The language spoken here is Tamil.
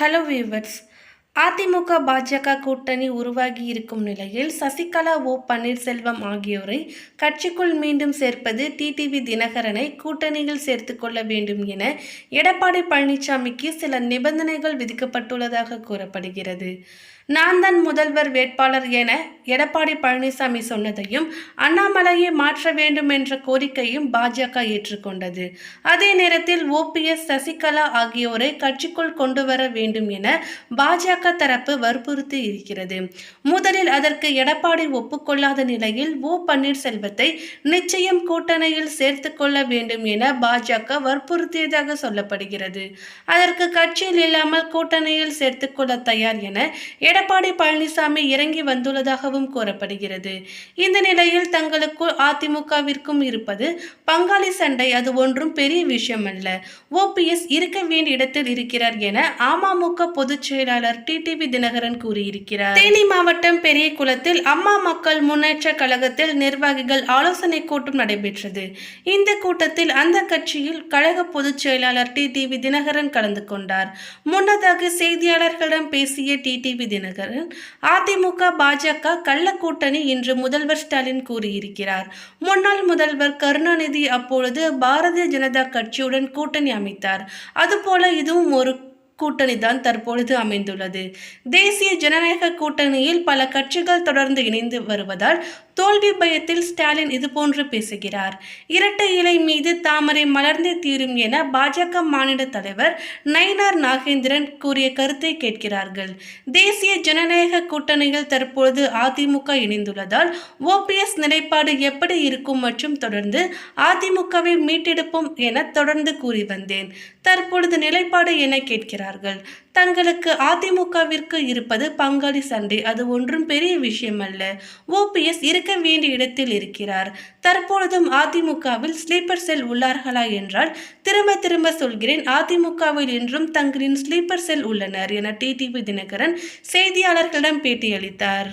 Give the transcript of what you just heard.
ஹலோ வியூவர்ஸ் அதிமுக பாஜக கூட்டணி உருவாகி இருக்கும் நிலையில் சசிகலா ஓ பன்னீர்செல்வம் ஆகியோரை கட்சிக்குள் மீண்டும் சேர்ப்பது டிடிவி தினகரனை கூட்டணியில் சேர்த்துக்கொள்ள வேண்டும் என எடப்பாடி பழனிசாமிக்கு சில நிபந்தனைகள் விதிக்கப்பட்டுள்ளதாக கூறப்படுகிறது. நான் தான் முதல்வர் வேட்பாளர் என எடப்பாடி பழனிசாமி சொன்னதையும் அண்ணாமலையை மாற்ற வேண்டும் என்ற கோரிக்கையும் பாஜக ஏற்றுக்கொண்டது. அதே நேரத்தில் ஓபிஎஸ் சசிகலா ஆகியோரை கட்சிக்குள் கொண்டு வர வேண்டும் என பாஜக தரப்பு வற்புறுத்தி இருக்கிறது. முதலில் அதற்கு எடப்பாடி ஒப்புக்கொள்ளாத நிலையில் ஓ பன்னீர்செல்வத்தை நிச்சயம் கூட்டணியில் சேர்த்து கொள்ள வேண்டும் என பாஜக வற்புறுத்தியதாக சொல்லப்படுகிறது. அதற்கு கட்சியில் இல்லாமல் கூட்டணியில் சேர்த்துக்கொள்ள தயார் என எடப்பாடி பழனிசாமி இறங்கி வந்துள்ளதாகவும் கூறப்படுகிறது. இந்த நிலையில் தங்களுக்குள் அதிமுகவிற்கும் இருப்பது பங்காளி சண்டை அது ஒன்றும் பெரிய விஷயம் அல்ல ஓபிஎஸ் இருக்க வேண்டிய இடத்தில் இருக்கிறார் என அமமுக பொதுச் செயலாளர் டிடிவி தினகரன் கூறியிருக்கிறார். தேனி மாவட்டம் பெரிய குளத்தில் அம்மா மக்கள் முன்னேற்ற கழகத்தில் நிர்வாகிகள் ஆலோசனை கூட்டம் நடைபெற்றது. இந்த கூட்டத்தில் அந்த கட்சியில் கழக பொதுச் செயலாளர் டிடிவி தினகரன் கலந்து கொண்டார். முன்னதாக செய்தியாளர்களிடம் பேசிய டிடிவி தினகரன் அதிமுக பாஜக கள்ள கூட்டணி என்று முதல்வர் ஸ்டாலின் கூறியிருக்கிறார். முன்னாள் முதல்வர் கருணாநிதி அப்பொழுது பாரதிய ஜனதா கட்சியுடன் கூட்டணி அமைத்தார். அதுபோல இதுவும் ஒரு கூட்டணி தான் தற்பொழுது அமைந்துள்ளது. தேசிய ஜனநாயக கூட்டணியில் பல கட்சிகள் தொடர்ந்து இணைந்து வருவதால் தோல்வி பயத்தில் ஸ்டாலின் இதுபோன்று பேசுகிறார். இரட்டை இலை மீது தாமரை மலர்ந்தே தீரும் என பாஜக மாநில தலைவர் நயினார் நாகேந்திரன் கூறிய கருத்தை கேட்கிறார்கள். தேசிய ஜனநாயக கூட்டணியில் தற்பொழுது அதிமுக இணைந்துள்ளதால் ஓபிஎஸ் நிலைப்பாடு எப்படி இருக்கும் மற்றும் தொடர்ந்து அதிமுகவை மீட்டெடுப்போம் என தொடர்ந்து கூறி வந்தேன். தற்பொழுது நிலைப்பாடு என கேட்கிறார்? கேட்கிறார்கள் தங்களுக்கு அதிமுகவிற்கு இருப்பது பங்காளி சண்டை. அது ஒன்றும் பெரிய விஷயம் அல்ல ஓபிஎஸ் இருக்க வேண்டிய இடத்தில் இருக்கிறார். தற்பொழுதும் அதிமுகவில் ஸ்லீப்பர் செல் உள்ளார்களா என்றால் திரும்ப திரும்ப சொல்கிறேன் அதிமுகவில் என்றும் தங்களின் ஸ்லீப்பர் செல் உள்ளனர் என டிடிவி தினகரன் செய்தியாளர்களிடம் பேட்டியளித்தார்.